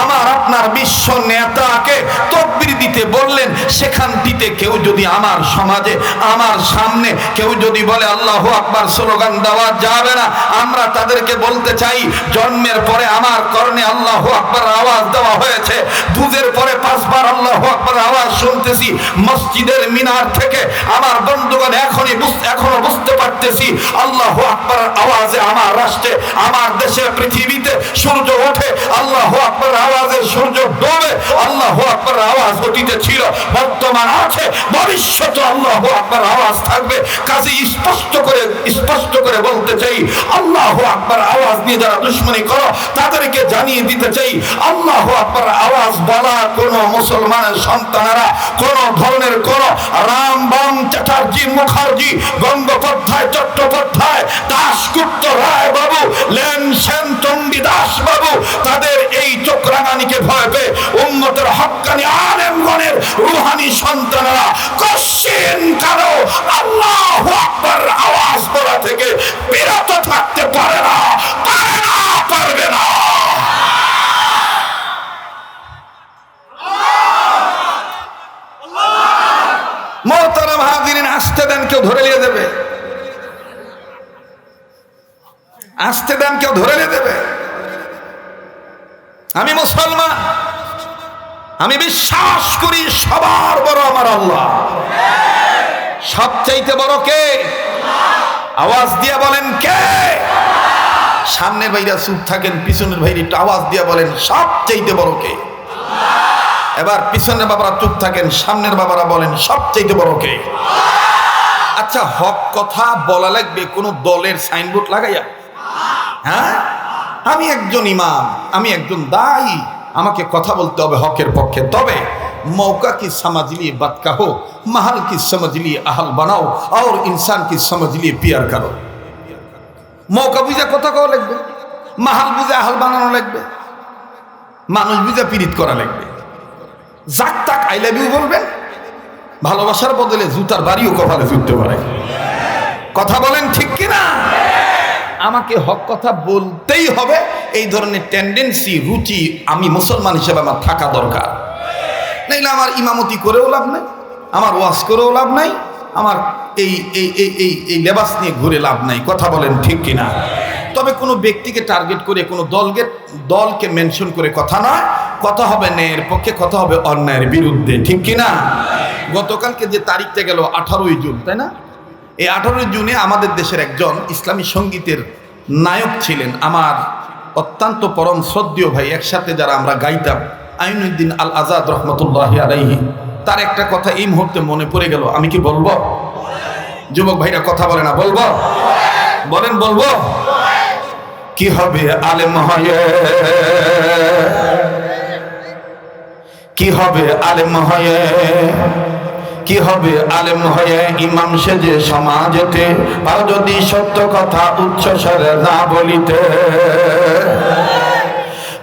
আমার আপনার বিশ্ব নেতাকে তকবির দিতে সেখানটিতে কেউ যদি আমার সমাজে, আমার সামনে কেউ যদি বলে, আল্লাহ আকবার স্লোগান দেওয়া যাবে না। আমরা তাদেরকে বলতে চাই, জন্মের পরে আমার কর্ণে আল্লাহ আকবার আওয়াজ দেওয়া হয়েছে। দুধের পরে পাঁচবার আল্লাহ আকবার আওয়াজ শুনতেছি। মসজিদের মিনার থেকে আমার বন্ধুগণ এখনই এখনও বুঝতে পারতেছি, আল্লাহ আকবার আওয়াজে আমার রাষ্ট্রে, আমার দেশে, পৃথিবীতে সূর্য ওঠে। আল্লাহ আকবার আওয়াজে সূর্য ডোবে। আল্লাহ আকবার আওয়াজ অতীতে ছিল। বর্তমান আছে, ভবিষ্যতে আল্লাহ আকবার আওয়াজ থাকবে। কাজে স্পষ্ট করে স্পষ্ট করে বলতে চাই, আল্লাহ আকবার আওয়াজ নিয়ে যারা দুশ্মনী করো, তাদেরকে জানিয়ে দিতে চাই, আল্লাহ আকবার আওয়াজ বলা কোন মুসলমানের সন্তানেরা কোন ধরনের কোন রাম বাম চ্যাটার্জি, মুখার্জি, গঙ্গোপাধ্যায়, চট্টোপাধ্যায়, দাশগুপ্ত রায় বাবু লেন সেন দাস বাবু তাদের এই চোখরাঙানিকে ভয় পেয়ে উম্মতের হক্কানি আলেমগণের রুহানি সন্তানেরা কশিন কারও আল্লাহ আকবার আওয়াজ বলা থেকে বিরত থাকতে পারে না পারে না, পারবে না। মোহতারাম হাজিরিন আসতে দেন, কেউ ধরে নিয়ে দেবে আসতে দেন, কেউ ধরে নিয়ে দেবে আমি মুসলমান, আমি বিশ্বাস করি সবার বড় আমার আল্লাহ। সবচাইতে বড় কে? আওয়াজ দিয়ে বলেন, কে? সামনের ভাইরা চুপ থাকেন, পিছনের ভাইরা একটু আওয়াজ দিয়ে বলেন, সবচাইতে বড় কে? এবার পিছনের বাবারা চুপ থাকেন সামনের বাবারা বলেন সবচাইতে বড় কে আচ্ছা হক কথা বলা লাগবে কোন দলের সাইনবোর্ড লাগাইয়া হ্যাঁ আমি একজন ইমাম আমি একজন দায়ী আমাকে কথা বলতে হবে হকের পক্ষে তবে मौका की समझ लिए बात कहो महल की समझ लिए अहल बनाओ और इंसान की समझ लिए प्यार करो মৌকা বুঝে কথা কওয়া লাগবে মাহাল বুঝে আহাল বানানো লাগবে মানুষ বুঝে পীড়িত করা লাগবে যাক তাক আই লাভ ইউ বলবেন? ভালোবাসার বদলে জুতার বাড়িও কপালে জুটতে পারে। কথা বলেন ঠিক কিনা? আমাকে হক কথা বলতেই হবে। এই ধরনের টেন্ডেন্সি রুচি আমি মুসলমান হিসেবে আমার থাকা দরকার। নাইলে আমার ইমামতি করেও লাভ নাই, আমার ওয়াজ করেও লাভ নাই, আমার এই এই এই এই লেবাস নিয়ে ঘুরে লাভ নাই। কথা বলেন ঠিক কিনা? তবে কোনো ব্যক্তিকে টার্গেট করে, কোনো দলকে দলকে মেনশন করে কথা নয় কথা হবে ন্যায়ের পক্ষে, কথা হবে অন্যায়ের বিরুদ্ধে, ঠিক কিনা গতকালকে যে তারিখটা গেল আঠারোই জুন, তাই না? এই আঠারোই জুনে আমাদের দেশের একজন ইসলামী সঙ্গীতের নায়ক ছিলেন আমার অত্যন্ত পরম শ্রদ্ধীয় ভাই। একসাথে যারা আমরা গাইতাম, আইনুদ্দিন আল আজাদ রহমতুল্লাহ আলাইহি। তার একটা কথা এই মুহূর্তে মনে পড়ে গেল, আমি কি বলব? যুবক ভাইরা কথা বলে না, বলব? বলেন, বলব? কি হবে আলেম হয়ে? কি হবে আলেম হয়ে? কি হবে আলেম হয়ে? ইমাম সেজে সমাজেতে আর যদি সত্য কথা উচ্চ স্বরে না বলিতে।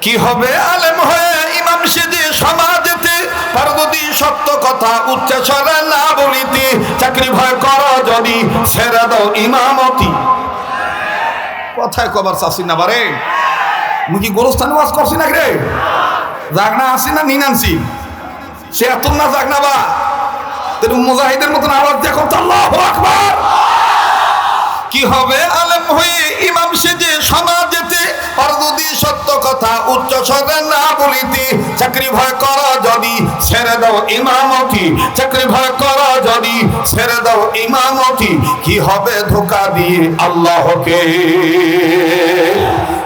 কি হবে আলেম হয়ে? ইমাম সেজে সমাজেতে আর যদি সত্য কথা উচ্চ স্বরে না বলিতে। চাকরি ভয় কর যদি, ছেড়ে দাও ইমামতি। কথায় কবার চাষি না, বারে। মুই কি গোরস্থানে ওয়াজ করছি না রে? জাগনা আসি না নিনানসি সে এত না জাগনা বা। মুজাহিদের মতন আওয়াজ দেখো আল্লাহু আকবার। কি হবে আলেম হয়ে ইমাম সেজে সমাজেতে? আর যদি সত্য কথা উচ্চ স্বরে না বলিতে, চাকরি ভয় কর যদি ছেড়ে দাও ইমামতি। চাকরি ভয় কর যদি ইমামতি কি হবে ধোকা দিয়ে আল্লাহকে?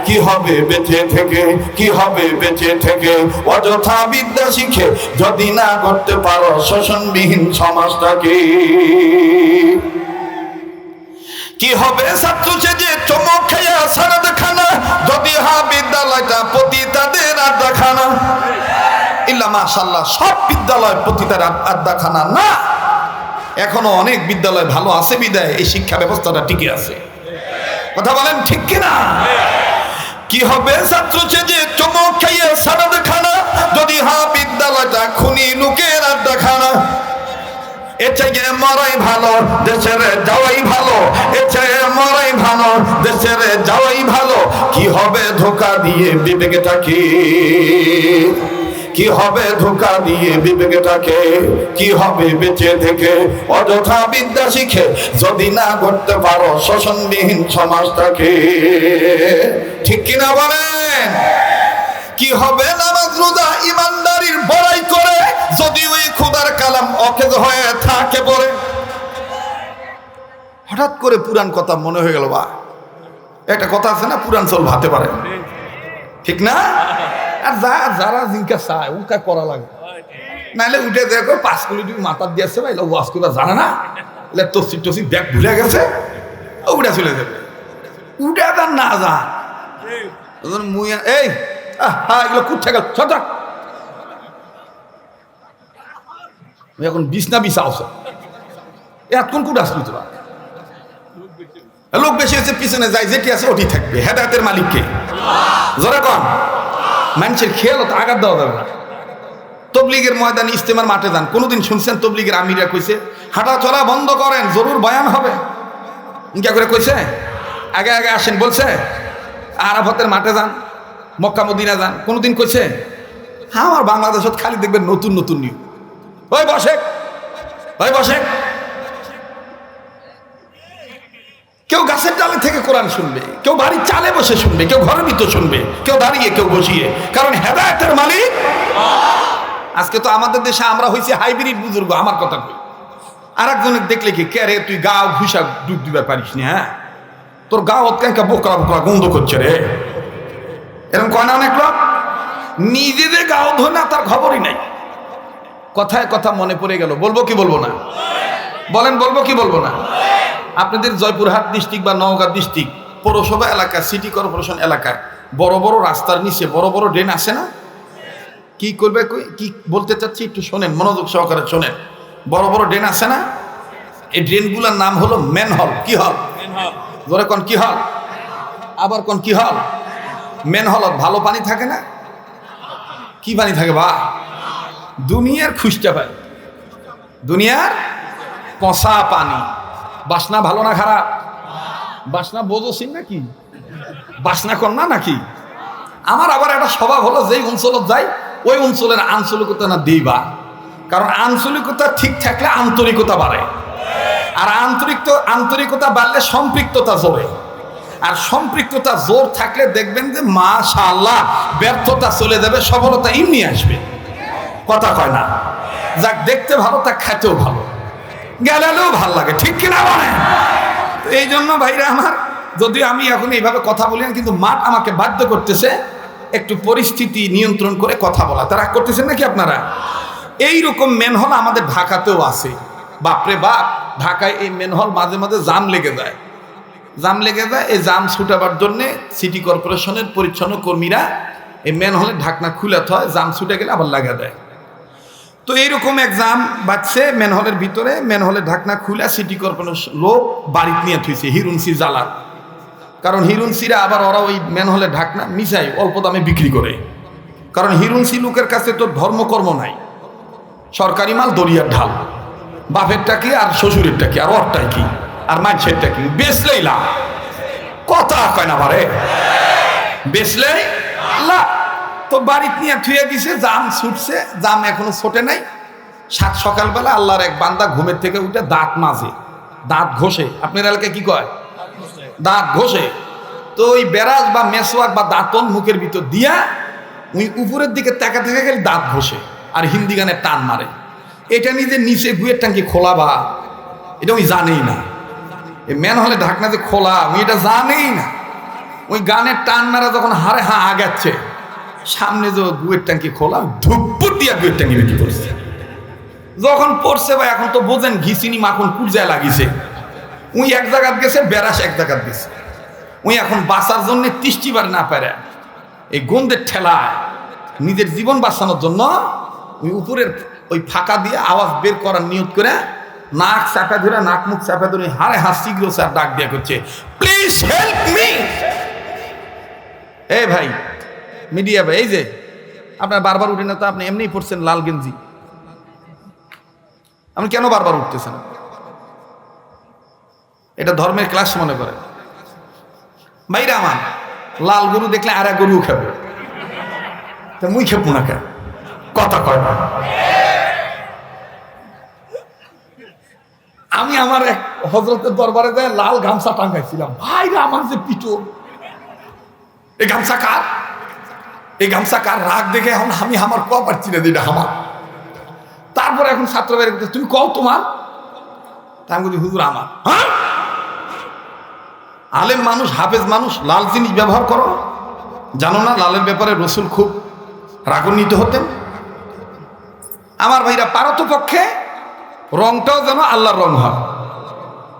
কি হবে বেঁচে থেকে, কি হবে বেঁচে থেকে? অযথা বিদ্যা শিখে যদি না করতে পারো শোষণবিহীন সমাজটাকে। কি হবে ছাত্র সেজে চমক খেয়ে সারাদ খানা? যদি হা বিদ্যালয়টা প্রতি তাদের আড্ডা খানা ইল্লা মাশাল্লাহ সব বিদ্যালয় প্রতি তার আড্ডা খানা না। এখনও অনেক বিদ্যালয় ভালো আছে বিদায়, এই শিক্ষা ব্যবস্থাটা টিকে আছে। কথা বলেন ঠিক কিনা? কি হবে ছাত্র সেজে চমক খাইয়ে সারাদ খানা? যদি হা বিদ্যালয়টা খুনি লোকের আড্ডা খানা? চেয়ে মরাই ভালো, দেশের যাওয়াই ভালো। এ চেয়ে মরাই ভালো, দেশের যাওয়াই ভালো। কি হবে ধোকা দিয়ে বিবেকটাকে কি হবে ধোকা দিয়ে বিবেকটাকে? কি হবে বেঁচে থেকে? অযথা বিদ্যা শিখে যদি না করতে পারো শোষণবিহীন সমাজটাকে। ঠিক কিনা বলেন? কি হবে নামাজ রোজা ইমানদারির বড়াই করে যদি ওই খুদার কালাম অকেজ হয়ে থাকে পরে হঠাৎ করে পুরান কথা মনে হয়ে গেল, বা। একটা কথা আছে না পুরান চল ভাতে পারে। ঠিক না? আর যা যারা জিনকা চায় ওকা করা লাগে? নাহলে উঠে দেখো পাঁচ কোটি তুমি মাথার দিয়েছে ভাই ওয়াশ করবা জানে না? এলে তসি টসি ব্যাগ ভুলে গেছে উঠে চলে যাবে। উঠে তার না যা এই আহ, হা এগুলো কুচ্ছে গেল এখন বিছনা বিছা আছে এতক্ষণ কুট তোরা লোক বেশি হচ্ছে পিছনে যায় যেটি আছে ওটি থাকবে। হেদায়তের মালিককে। জোরে কন মানুষের খেয়াল তো আঘাত দেওয়া যাবে না। তবলিগের ময়দানে ইস্তেমার মাঠে যান। কোনোদিন শুনছেন তবলিগের আমিরা কইছে হাঁটা চলা বন্ধ করেন, জরুর বয়ান হবে। ইনকা করে কইছে, আগে আগে আসেন। বলছে, আরাফতের মাঠে যান, মক্কা মদিনা যান। কোনোদিন কইছে হ্যাঁ আমার বাংলাদেশত খালি দেখবেন নতুন নতুন নিয়ম। ওই বসে ওই বসে। কেউ গাছের ডালে থেকে কোরআন শুনবে, কেউ বাড়ির চালে বসে শুনবে, কেউ ঘরের ভিতর শুনবে, কেউ দাঁড়িয়ে, কেউ বসিয়ে। কারণ হেদায়তের মালিক আজকে তো আমাদের দেশে আমরা হয়েছি হাইব্রিড বুজুর্গ, আমার কথা কই। আর একজনের দেখলে কি, কে রে, তুই গা ঘুষা ডুব দিবার পারিস না হ্যাঁ? তোর গা অতকাঙ্কা বোকরা বোকরা গন্ধ করছে রে? এরকম কয় না অনেক লোক? নিজেদের গাও ধোয় না, তার খবরই নাই। কথায় কথা মনে পড়ে গেল, বলব কি বলব না? বলেন, বলব কি বলব না? আপনাদের জয়পুরহাট ডিস্ট্রিক্ট বা নওগাঁ ডিস্ট্রিক্ট পৌরসভা এলাকা সিটি কর্পোরেশন এলাকায় বড় বড় রাস্তার নিচে, বড় বড় ড্রেন আছে না? কি করবে কি বলতে চাচ্ছি একটু শোনেন, মনোযোগ সহকারে শোনেন। বড় বড় ড্রেন আছে না? এই ড্রেনগুলোর নাম হলো ম্যান হল কি হল? ধরে কোন কি হল? আবার কোন কি হল? ম্যান হলত ভালো পানি থাকে না? কি পানি থাকে বা? দুনিয়ার খুঁজতে পাই দুনিয়ার কষা পানি। বাসনা ভালো না খারাপ? বাসনা বোঝোসিন নাকি? বাসনা না নাকি? আমার আবার একটা স্বভাব হলো, যেই অঞ্চলত যাই, ওই অঞ্চলের আঞ্চলিকতা না দিবা। কারণ আঞ্চলিকতা ঠিক থাকলে আন্তরিকতা বাড়ে। আর আন্তরিক আন্তরিকতা বাড়লে সম্পৃক্ততা জোরে। আর সম্পৃক্ততা জোর থাকলে দেখবেন যে, মাশাআল্লাহ, ব্যর্থতা চলে যাবে, সফলতা এমনি আসবে। কথা কয় না। যাক, দেখতে ভালো, তা খেতেও ভালো। গেলেও ভালো লাগে, ঠিক কিনা তো এই জন্য ভাইরা আমার, যদিও আমি এখন এইভাবে কথা বলি না, কিন্তু মাঠ আমাকে বাধ্য করতেছে একটু পরিস্থিতি নিয়ন্ত্রণ করে কথা বলা। তারা করতেছেন নাকি আপনারা? এই রকম মেনহল আমাদের ঢাকাতেও আছে। বাপরে বাপ, ঢাকায় এই মেনহল মাঝে মাঝে জাম লেগে যায়। জাম লেগে যায়, এই জাম ছুটাবার জন্যে সিটি কর্পোরেশনের পরিচ্ছন্ন কর্মীরা এই মেনহলের ঢাকনা খুলে হয় জাম ছুটে গেলে আবার লাগা দেয়। তো এইরকম এক্সাম বাচ্চে মেনহলের ভিতরে মেনহলের ঢাকনা খুলে সিটি কর্পোরেশন লোক বাড়িতে নিয়ে থুইছে হিরুনসি জ্বালার কারণ হিরুনসিরা আবার ওরা ওই মেনহলের ঢাকনা মিশাই অল্প দামে বিক্রি করে। কারণ হিরুনসি লোকের কাছে তো ধর্মকর্ম নাই। সরকারি মাল দরিয়ার ঢাল। বাপেরটা কি আর শ্বশুরেরটা কি, আর ওরটাই কি, আর মাছেরটা কি? বেচলেই লাভ। কথা কয় না পারে বেচলেই লাভ। তো বাড়িতে নিয়ে থুয়ে দিছে, জাম ছুটছে, জাম এখনও ছোটে নাই। সাত সকালবেলা আল্লাহর এক বান্দা ঘুমের থেকে উঠে দাঁত মাজে, দাঁত ঘষে। আপনার এলাকায় কি কয়? দাঁত ঘষে। তো ওই বেরাজ বা মেসোয়াক বা দাঁতন মুখের ভিতর দিয়া ওই উপরের দিকে তাকা থেকে গেলে দাঁত ঘষে আর হিন্দি গানে টান মারে। এটা নিজে নিচে গুয়ের টাঙ্কি খোলা বা? এটা ওই জানেই না। এই ম্যান হলে ঢাকনা যে খোলা ওই এটা জানেই না। ওই গানের টান মারা যখন হারে হা আগাচ্ছে সামনে যে গুয়ের ট্যাঙ্কি খোলা ধুপুর দিয়া গুয়ের ট্যাঙ্কি বেরিয়ে পড়ছে যখন পড়ছে ভাই, এখন তো বোঝেন ঘিসিনি মাখন কুরজায় লাগিছে। উই এক জায়গাত গেছে বেড়াস এক জায়গাত গেছে। উই এখন বাঁচার জন্য তিষ্টিবার না পারে। এই গন্ধের ঠেলায় নিজের জীবন বাঁচানোর জন্য ওই উপরের ওই ফাঁকা দিয়ে আওয়াজ বের করার নিয়ত করে নাক চাপা ধরে, নাক মুখ চাপা ধরে হারে হাস শীঘ্র স্যার ডাক দিয়া করছে প্লিজ হেল্প মি এই ভাই মিডিয়া ভাই, এই যে, আপনার বারবার উঠে না তো আপনি এমনিই পড়ছেন লাল গেঞ্জি। আমি কেন বারবার উঠতেছেন? এটা ধর্মের ক্লাস মনে করে। ভাইরা আমার, লাল গরু দেখলে আর এক গরু খাবে। তা মুই খেপু না কেন? কথা কয় না। আমি আমার এক হজরতের দরবারে যায় লাল গামছা টাঙ্গাইছিলাম ভাইরা আমার যে পিটো এই গামছা কার? এই গামছা কার রাগ দেখে এখন আমি আমার ক পারছি না যে এটা আমার। তারপরে এখন ছাত্র বের তুমি কও তোমার? তা আমি হুজুর আমার। হ্যাঁ? আলেম মানুষ, হাফেজ মানুষ, লাল জিনিস ব্যবহার করো। জানো না লালের ব্যাপারে রসুল খুব রাগান্বিত হতেন। আমার ভাইরা পারত পক্ষে রংটাও যেন আল্লাহর রং হয়।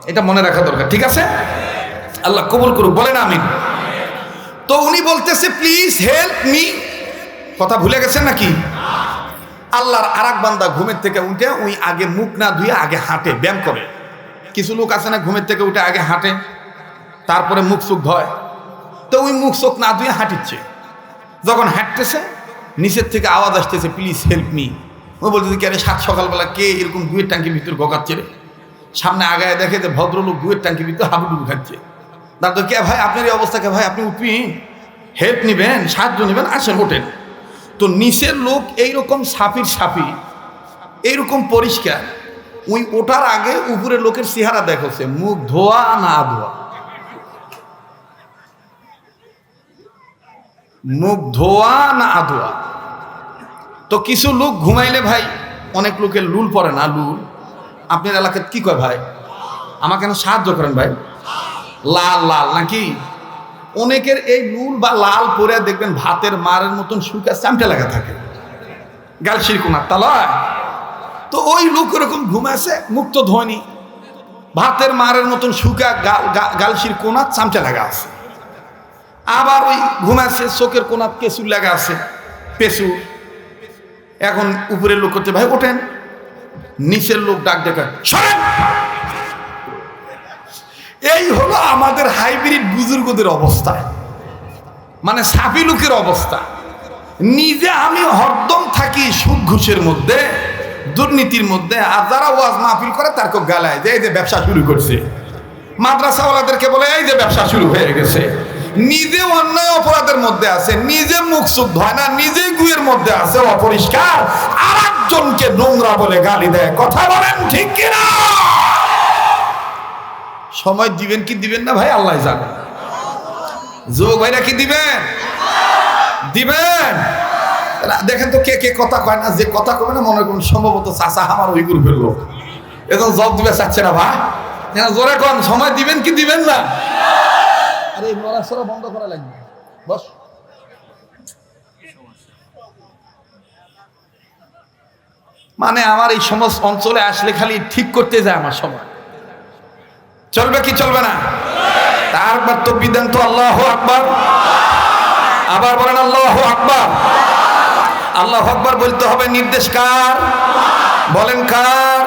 এটা মনে রাখা দরকার, ঠিক আছে? আল্লাহ কবুল করুক, বলেন আমিন। তো উনি বলতেছে প্লিজ হেল্প মি কথা ভুলে গেছেন নাকি? আল্লাহর আরাক বান্দা ঘুমের থেকে উঠে উনি আগে মুখ না ধুয়ে আগে হাঁটে, ব্যায়াম করে। কিছু লোক আছে না ঘুমের থেকে উঠে আগে হাঁটে, তারপরে মুখ চোখ ধয়। তো ওই মুখ চোখ না ধুয়ে হাঁটিচ্ছে। যখন হাঁটতেছে, নিচের থেকে আওয়াজ আসতেছে প্লিজ হেল্প মি ও বলতেছে, কে রে, সাত সকালবেলা কে এরকম গুয়ের ট্যাঙ্কির ভিতর গকাচ্ছে রে? সামনে আগায় দেখে যে ভদ্রলোক গুয়ের ট্যাঙ্কির ভিতর হাবুডুবু খাচ্ছে। দাদা কে, ভাই, আপনার এই অবস্থা কে ভাই, আপনি উঠবি। হেল্প নিবেন, সাহায্য নেবেন, আসেন ওঠেন তো নিচের লোক এইরকম সাপির সাপি, এইরকম পরিষ্কার। ওই ওঠার আগে উপরের লোকের চেহারা দেখছে, মুখ ধোয়া না ধোয়া। মুখ ধোয়া না আধোয়া তো কিছু লোক ঘুমাইলে, ভাই, অনেক লোকের লুল পড়ে না, লুল। আপনার এলাকায় কি কয়, ভাই? আমাকে সাহায্য করেন, ভাই। লাল লাল নাকি? অনেকের এই লুল বা লাল পরে দেখবেন ভাতের মারের মতন শুকা চামটে লাগা থাকে। গাল শিরকুনার তালয় তো ওই লোক এরকম ঘুমাছে মুক্ত ধোয়নি ভাতের মারের মতন শুকা গাল গালশির কোনাত চামচা লাগা আছে। আবার ওই ঘুমাচ্ছে চোখের কোনাত কেসুর লাগা আছে পেশু এখন উপরের লোক করতে ভাই, ওঠেন। নিচের লোক ডাক ডেকা, সরেন! এই হলো আমাদের হাইব্রিড বুজুর্গদের অবস্থা। মানে সাপি লোকের অবস্থা। নিজে আমি হরদম থাকি সুদ ঘুষের মধ্যে, দুর্নীতির মধ্যে, আর যারা ওয়াজ মাহফিল করে তার কেউ গালায় যে এই যে ব্যবসা শুরু করছে। মাদ্রাসাওয়ালাদেরকে বলে, এই যে ব্যবসা শুরু হয়ে গেছে। নিজে অন্যায় অপরাধের মধ্যে আছে, নিজে মুখ শুদ্ধ হয় না নিজে গুয়ের মধ্যে আছে অপরিষ্কার। আর একজনকে নোংরা বলে গালি দেয়। কথা বলেন ঠিক কিনা? সময় দিবেন কি দিবেন না ভাই? আল্লাহ জানে। যুবক ভাইরা কি দিবেন? দিবেন? দেখেন তো কে কে কথা কয় না, যে কথা কবে না মনে করুন সম্ভবত চাষা আমার ওই গ্রুপের লোক। এখন জব দিবে চাচ্ছে না ভাই। জোরে কন, সময় দিবেন কি দিবেন না? আরে নড়াচড়া বন্ধ করা লাগবে। বস। মানে আমার এই সমস্ত অঞ্চলে আসলে খালি ঠিক করতে যায় আমার সময়। চলবে কি চলবে না তারপর তো বিধান তো আল্লাহ আকবর আবার বলেন আল্লাহ আকবর আল্লাহ আকবর বলতে হবে নির্দেশ কার বলেন কার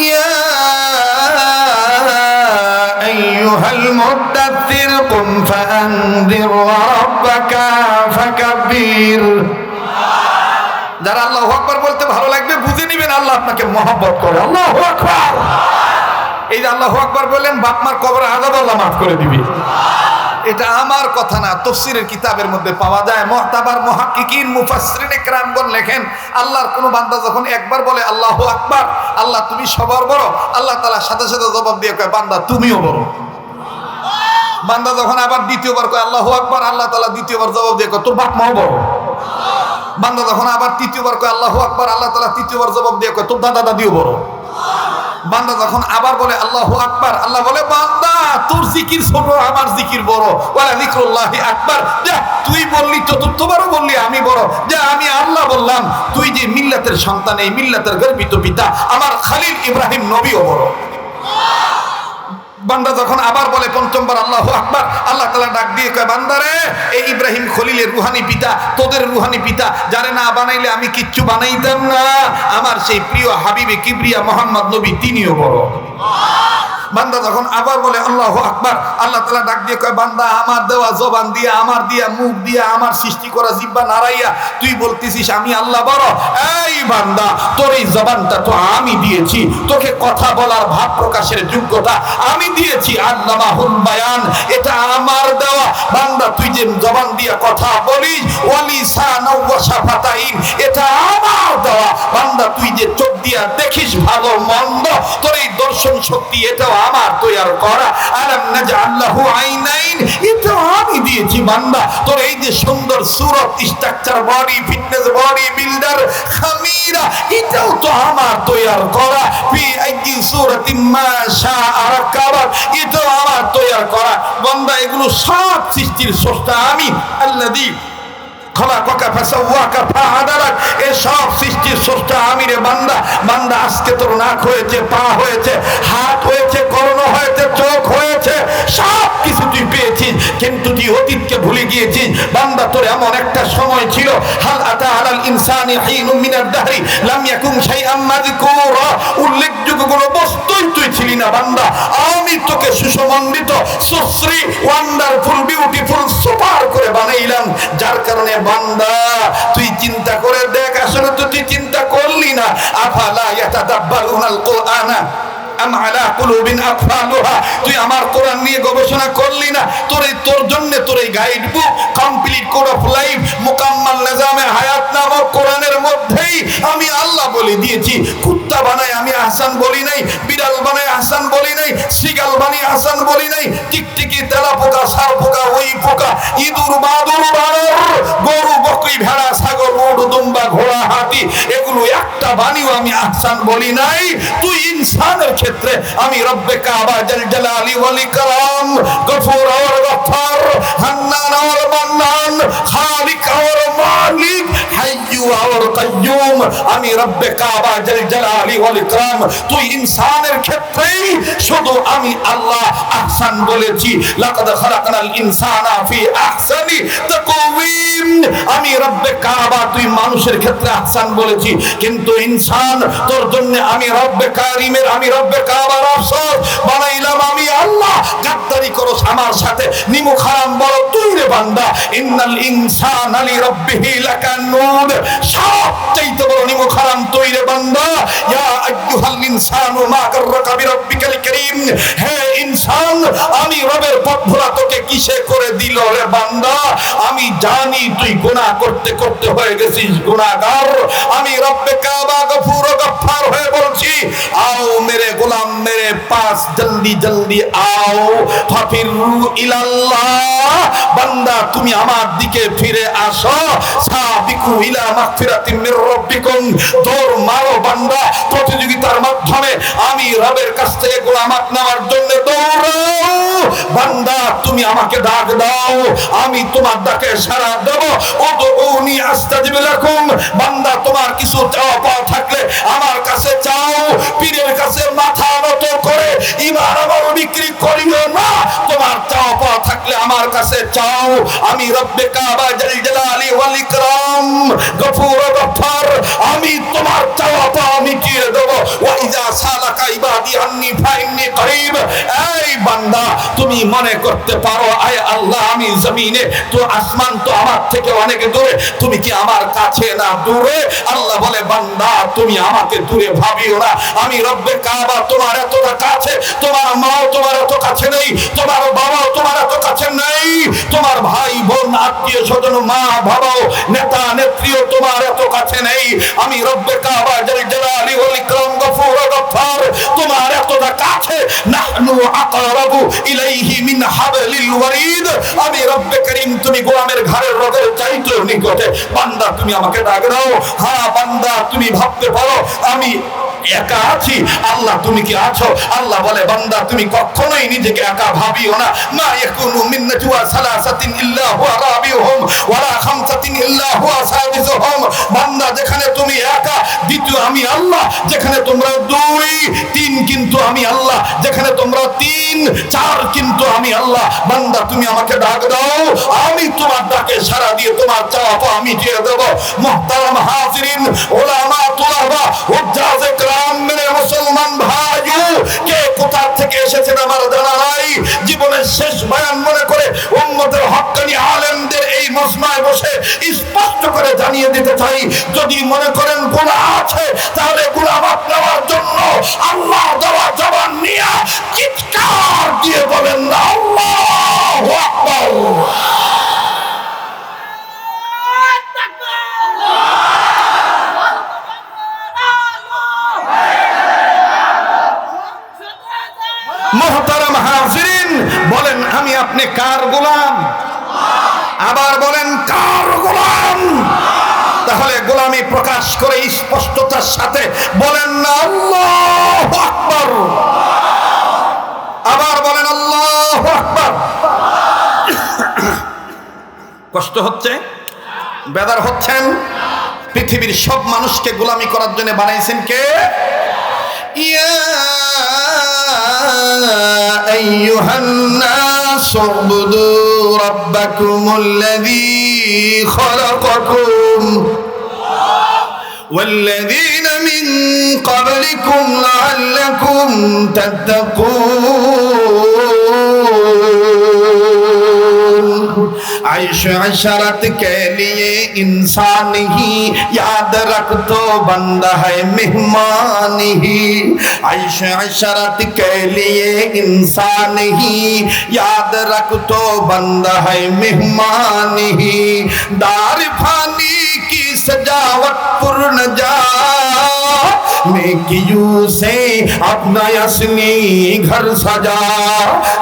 ইয়া أيها المدثر قم فأنذر وربك فكبر যারা আল্লাহ আকবর বলতে ভালো লাগবে বুঝে নিবেন আল্লাহ আপনাকে মহব্বত করে আল্লাহ আকবর এই যে আল্লাহ আকবর বললেন বাপমার কবর আজাব আল্লাহ মাফ করে দিবি। এটা আমার কথা না, তফসিরের কিতাবের মধ্যে পাওয়া যায়। মহতাবার মহাকিকিন মুফাসরিন একরামগণ লেখেন, আল্লাহর কোন বান্দা যখন একবার বলে, আল্লাহ আকবার আল্লাহ তুমি সবার বড়, আল্লাহ তালা সাথে সাথে জবাব দিয়ে কয়, বান্দা তুমিও বড়। বান্দা যখন আবার দ্বিতীয়বার কয়, আল্লাহ আকবার আল্লাহ তালা দ্বিতীয়বার জবাব দিয়ে কয়, তোর বাপ মাও বড়। বান্দা যখন আবার তৃতীয়বার কয়, আল্লাহ আকবার আল্লাহ তালা তৃতীয়বার জবাব দিয়ে কয়, তোর দাদা দাদিও বড়। বান্দা যখন আবার বলে, আল্লাহ আকবার আল্লাহ বলে, বান্দা, তোর জিকির ছোট আমার জিকির বড়। ওয়ালা যিকরুল্লাহ আকবার। যা তুই বললি, চতুর্থবারও বললি, আমি বড়। যা আমি আল্লাহ বললাম, তুই যে মিল্লাতের সন্তান, এই মিল্লাতের গর্বিত পিতা, আমার খালিল ইব্রাহিম নবীও বড়। বান্দা যখন আবার বলে পঞ্চমবার আল্লাহ আকবার, আল্লাহ তালা ডাক দিয়ে কয় বান্দারে এই ইব্রাহিম খলিলের রুহানি পিতা, তোদের রুহানি পিতা, যারে না বানাইলে আমি কিচ্ছু বানাইতাম না। আমার সেই প্রিয় হাবিবে কিবরিয়া মোহাম্মদ নবী তিনিও বড়। বান্দা যখন আবার বলে, আল্লাহ আকবার, আল্লাহ তালা ডাক দিয়ে কয়, বান্দা, আমার দেওয়া জবান দিয়া, আমার দিয়া মুখ দিয়া, আমার সৃষ্টি করা জিব্বা নাড়াইয়া তুই বলতেছিস আমি আল্লাহ বড়? এই বান্দা, তোর এই জবানটা তো আমি দিয়েছি। তোকে কথা বলার ভাব প্রকাশের যোগ্যতা আমি দিয়েছি। আল্লামা বায়ান, এটা আমার দেওয়া। বান্দা, তুই যে জবান দিয়া কথা বলিস, ওয়ালি সানাইন এটা আমার দেওয়া। বান্দা, তুই যে চোখ দিয়া দেখিস ভালো মন্দ, তোর এই দর্শন শক্তি, এটাও আমার তৈয়ার করা। আলাম নাজাল্লাহু আইনাইন, এটাও আমি দিয়েছি বান্দা। তোর এই যে সুন্দর সুরত structure body fitness body builder খামিরা, এটাও তো আমার তৈয়ার করা। ফি আইয়ি সূরাতিন মা শাআ রাকাবা এটাও আমার তৈয়ার করা। বান্দা, এগুলো সব সৃষ্টির স্রষ্টা আমি। আল্লাযী খলাকাকা ফাসাওয়াকা ফাআদালাক এই সব সৃষ্টির স্রষ্টা আমি রে বান্দা বান্দা আজকে তোর নাক হয়েছে পা হয়েছে হাত হয়েছে কর্ণ হয়েছে চোখ হয়েছে সব কিছু তুই পেয়েছিস কিন্তু তুই অতীতকে ভুলে গিয়েছিস বান্দা, তোর এমন একটা সময় ছিল। হাল আতা আলাল ইনসানি হিনুম মিনাদ দাহরি, লাম ইয়াকুম শাইআম মাযকুরা। উল্লেখযোগ্য কোনো বস্তুই তুই ছিলি না, বান্দা। আমি তোকে সুসমন্ডিত সুশ্রী ওয়ান্ডারফুল বিউটিফুল সুপার করে বানাইলাম। যার কারণে বান্দা, তুই চিন্তা করে দেখ, আসলে তুই চিন্তা করলি না। আফালা ইয়াতাদাব্বারুনাল কুরআনা? আম তুই আমার কোরআন নিয়ে গবেষণা করলি না? তোর এই তোর জন্য তোর এই guide book complete code of life মুকাম্মাল নিজামে হায়াত নামক কোরআনের মধ্যেই আমি আল্লাহ বলে দিয়েছি। কুত্তা বানায় আমি আহসান বলি নাই, বিড়াল বানায় আহসান বলি নাই শিগাল বানাই বলি নাই টিকটিকি তেলা পোকা, সার পোকা, ওই পোকা, ইঁদুর বাদুর বানর, গরু, বকরি, ভেড়া, ছাগল, উট, দুম্বা, ঘোড়া, হাতি, এগুলো একটা বাণীও আমি আহসান বলি নাই। তুই ইনসানের ক্ষেত্রে আমি রব্বে কাবা, জাল জালালি, ওয়াল ইকরাম গফুর আর গফার, হান্নান আর মান্নান, খালিক আর মালিক হাইয়ু আর কাইয়ুম আমি রব্বে কাবা, জাল জালালি, ওয়াল ইকরাম। তুই ইনসানের ক্ষেত্রেই শুধু আমি আল্লাহ আহসান বলেছি, লাকাদ খালাকনাল ইনসানা ফি আহসানি তাকওয়িম। আমি রব্বে কাবা, তুই মানুষের ক্ষেত্রে আহসান বলেছি, কিন্তু ইনসান তোর জন্য আমি রব্বে কারিমের, আমি রব্বে কাবার আফসোস বানাইলাম আমি আল্লাহ। গাদ্দারি করো আমার সাথে, নিমু খারাম বড় আমি রবের তোকে কিসে করে দিল রে বান্দা? আমি জানি তুই গুনাহ করতে করতে হয়ে গেছিস, গুনাহগার। আমি রব্বে কাবা গফুর গফফার হয়ে বলছি, আও মেরে গোলাম, মেরে পাস, জলদি জলদি আও। ফাফিরু ইলাল্লাহ তুমি আমার দিকে ফিরে আসো। সাবিকু ইলা মাগফিরাতিন মির রাব্বিকুম। দৌড় মারো বান্দা, প্রতিযোগিতার মাধ্যমে আমি রবের কাছ থেকে গোলামাত নেওয়ার জন্য দৌড়াও। বান্দা, তুমি আমাকে ডাক দাও, আমি তোমার ডাকে সাড়া দেব। উদউনি আস্তাজিব লাকুম। বান্দা, তোমার কিছু চাওয়া পাওয়া থাকলে আমার কাছে চাও। পীরের কাছে মাথা নত করে ইমান আমার বিক্রি করিও না। থাকলে আমার কাছে চাও আমি রব্বে কাবা জাল জালালি ওয়াল ইকরাম গফুর গফার আমি তোমার চাওয়া পাওয়া মিটিয়ে দেব ওয়াইজা সালাকা ইবাদি আন্নি ফাইন্নি করিব এই বান্দা, তুমি মনে করতে পারো, আয় আল্লাহ, আমি জমিনে তো আসমান তো আমার থেকে অনেক দূরে, তুমি কি আমার কাছে না দূরে? আল্লাহ বলে, বান্দা, তুমি আমাকে দূরে ভাবিও না। আমি রব্বে কাবা, তোমার এতটা কাছে, তোমার মাও তোমার এত কাছে নেই, তোমার বাবাও তোমার এত কাছে নেই। তোমার ভাই, বোন, আত্মীয় স্বজন, মা, বাবাও, নেতা, নেত্রীও তোমার এত কাছে নেই। আমি রব্বে কাবা জাল জালালি ইলাইহি মিন হাবলিল ওয়ারিদ। আমি রব্বে করিম, তুমি গোলামের ঘরের রগের চাইতো নিকটে। বান্দা, তুমি আমাকে ডাক দাও। হ্যাঁ বান্দা, তুমি ভাবতে পারো, আমি একা আছি? আল্লাহ, তুমি কি আছো? আল্লাহ বলে, বান্দা, তুমি কখনোই নিজেকে একা ভাবিও না। মা ইয়াকুনু মিন নাজওয়া সালাসাতিন ইল্লা হুয়া রাবিউহুম, ওয়ালা খামসাতিন ইল্লা হুয়া সাদিসুহুম। বান্দা, যেখানে তুমি একা, দ্বিতীয় আমি আল্লাহ, যেখানে তোমরা দুই, তিন কিন্তু আমি আল্লাহ, যেখানে তোমরা তিন, চার কিন্তু আমি আল্লাহ। বান্দা, তুমি আমাকে ডাক দাও, আমি তোমার ডাকে সারা দিয়ে তোমার চাওয়া আমি মিটিয়ে দেব। মুহতারাম হাজিরিন, ওলামা তুলাবা হুজ্জাজ সালাম মেরে মুসলমান ভাই, কে এই মজমায় বসে স্পষ্ট করে জানিয়ে দিতে চাই, যদি মনে করেন গুণা আছে, তাহলে গুণা মাপ নেওয়ার জন্য আল্লাহ দেওয়া জবান নিয়ে চিৎকার দিয়ে বলেন না আল্লাহ! আমি আপনি কার গোলাম? আবার বলেন, কার গোলাম? তাহলে গোলামি প্রকাশ করে স্পষ্টতার সাথে বলেন না, আল্লাহ আকবর। আবার বলেন, আল্লাহ আকবর। কষ্ট হচ্ছে? বেদার হচ্ছেন? পৃথিবীর সব মানুষকে গোলামি করার জন্য বানাইছেন কে? ইয়া أيها الناس اعبدوا ربكم الذي خلقكم والذين من قبلكم لعلكم تتقون. عيش عشرت کے لیے انسان ہی یاد رکھ تو بندہ ہے مہمان ہی۔ عیش عشرت کے لیے انسان ہی یاد رکھ تو بندہ ہے مہمان ہی۔ دار فانی کی سجاوٹ پر نہ جا نیکیوں سے اپنا اصلی گھر سجا؟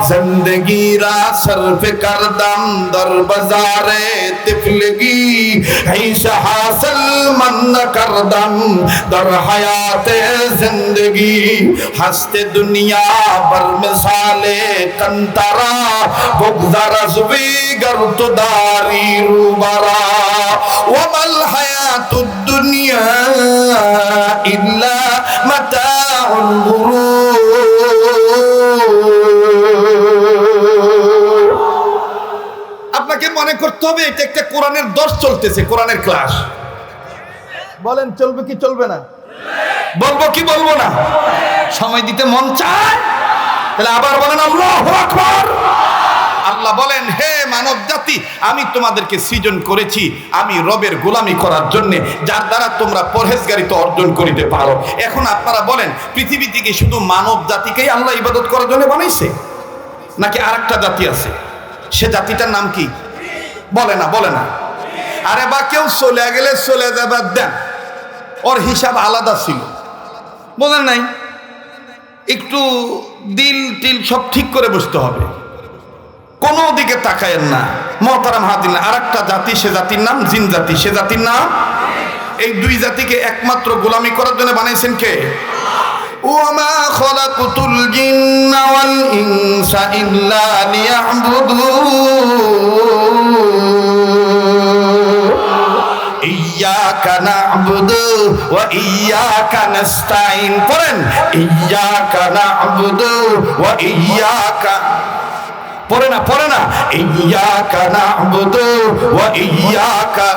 زندگی را صرف کر دم در بازار طفلگی عیش حاصل من کر دم در حیات زندگی۔ ہست دنیا بر مثال کنترا بگذر از ویگر داری روبرا۔ وما الحیات আপনাকে মনে করতে হবে এটা একটা কোরআনের দশ চলতেছে, কোরআনের ক্লাস বলেন, চলবে কি চলবে না? বলব কি বলব না? সময় দিতে মন চায়? তাহলে আবার বলেন, আল্লাহু আকবার! আল্লাহ বলেন, হে মানব জাতি, আমি তোমাদেরকে সৃজন করেছি। আমি রবের গোলামি করার জন্য, যার দ্বারা তোমরা পরহেজগারিতা অর্জন করিতে পারো। এখন আপনারা বলেন, পৃথিবী থেকে শুধু মানব জাতিকেই আল্লাহ ইবাদত করার জন্য বানাইছে? নাকি আরেকটা জাতি আছে? সে জাতিটার নাম কি? বলে না বলে না। আরে বা, কেউ চলে গেলে চলে যাবার দেন। ওর হিসাব আলাদা ছিল। বোঝেন নাই? একটু দিল টিল সব ঠিক করে বসতে হবে। কোনো দিকে তাকায়েন না। মহতারাম হাদিন আর একটা জাতি, সে জাতির নাম জিন জাতি। সে জাতির নাম? এই দুই জাতিকে একমাত্র গোলামি করার জন্য বানাইছেন কে? ওমা খলাকুতুল জিন্না ওয়াল ইনসা ইল্লা লিয়াবুদুন। ওয়া ইয়াকা না'বুদু ওয়া পড়ে না পড়ে না ইয়াকা না'বুদু ওয়া ইয়াকা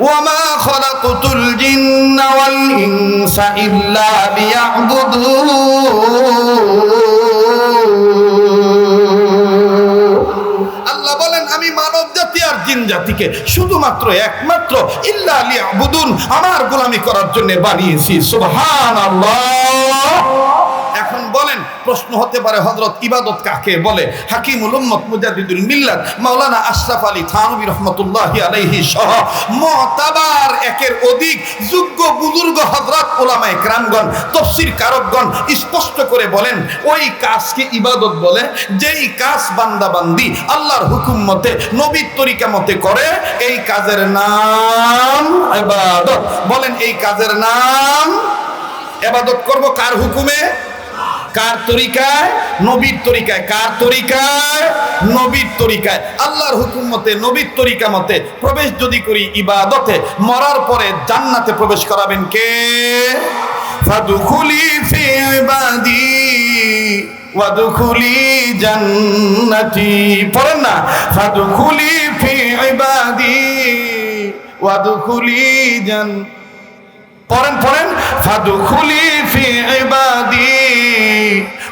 وما خلقت الجن والإنس إلا ليعبدون আল্লাহ বলেন আমি মানব জাতি আর জিন জাতিকে শুধুমাত্র একমাত্র ইল্লা লিয়াবুদুন আমার গোলামি করার জন্য বানিয়েছি সুবহানাল্লাহ এখন বলেন প্রশ্ন হতে পারে হজরত ইবাদত কাকে বলে? হাকিমুল উম্মত মুজাদ্দিদুল মিল্লাত, মাওলানা আশরাফ আলী থানবী রহমতুল্লাহি আলাইহি সহ মুতাবার একের অধিক যোগ্য বুজুর্গ হযরত ওলামায়ে কেরামগণ, তাফসীর কারকগণ স্পষ্ট করে বলেন, ওই কাজকে ইবাদত বলে, যেই কাজ বান্দা বান্দি আল্লাহর হুকুম মতে, নবীর তরিকা মতে করে, এই কাজের নাম ইবাদত। বলেন, এই কাজের নাম এবাদত করব কার হুকুমে? কার তরিকায়? নবীর তরিকায়। কার তরিকায়? নবীর তরিকায়। আল্লাহর হুকুম মতে, নবীর তরিকা মতে প্রবেশ যদি করি ইবাদতে, মরার পরে জান্নাতে প্রবেশ করাবেন কে? ফাদুখুলি ফি ইবাদি, ওয়াদুখুলি জান্নাতি। পড়েন না? ফাদুখুলি ফি ইবাদি, ওয়াদুখুলি জান, পড়েন পড়েন। ফাদুখুলি ফি ইবাদি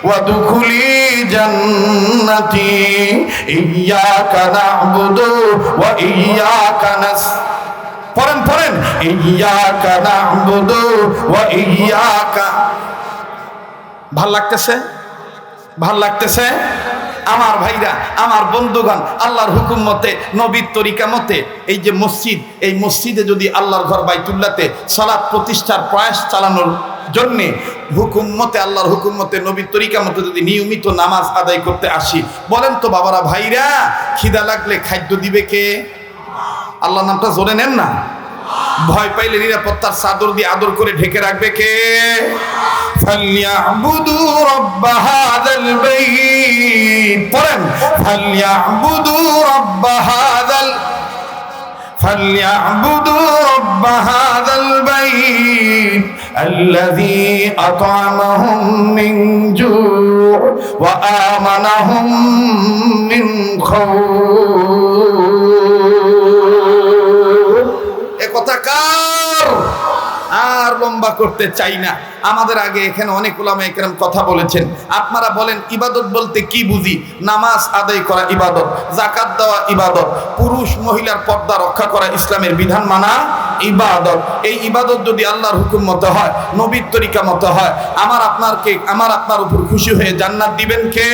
ওয়াদুখুলি জান্নাতি ইয়্যাকা না'বুদু ওয়া ইয়্যাকা নাস পড়েন পড়েন। ইয়াকা না'বুদু ওয়া ইয়াকা ভালো লাগতেছে? ভালো লাগতেছে? আমার ভাইরা, আমার বন্ধুগণ, আল্লাহর হুকুম মতে, নবীর তরিকা মতে, এই যে মসজিদ, এই মসজিদে যদি আল্লাহর ঘর বাইতুল্লাতে সালাত প্রতিষ্ঠার প্রয়াস চালানোর জন্যে হুকুম মতে, আল্লাহর হুকুম মতে, নবীর তরিকা মতে যদি নিয়মিত নামাজ আদায় করতে আসি, বলেন তো বাবারা ভাইরা, খিদা লাগলে খাদ্য দিবে কে? আল্লাহ নামটা জোরে নেন না। ভয় পাইলে নিরাপত্তার চাদর দিয়ে আদর করে ঢেকে রাখবে কে? ফালিয়াবুদু রব্ব হাযাল বাইত পড়েন ফালিয়াবুদু রব্ব হাযাল فليعبدوا رب هذا البيت الذي أطعمهم من جوع وآمنهم من خوف লম্বা করতে চাই না। আমাদের আগে এখানে অনেক ওলামা একরাম কথা বলেছেন। আপনারা বলেন, ইবাদত বলতে কি বুঝি? নামাজ আদায় করা ইবাদত জাকাত দেওয়া ইবাদত, পুরুষ মহিলার পর্দা রক্ষা করা ইসলামের বিধান মানা ইবাদত। এই ইবাদত যদি আল্লাহর হুকুম মতো হয়, নবীর তরিকা মতো হয়, আমার আপনার কে আমার আপনার উপর খুশি হয়ে জান্নাত দিবেন কে?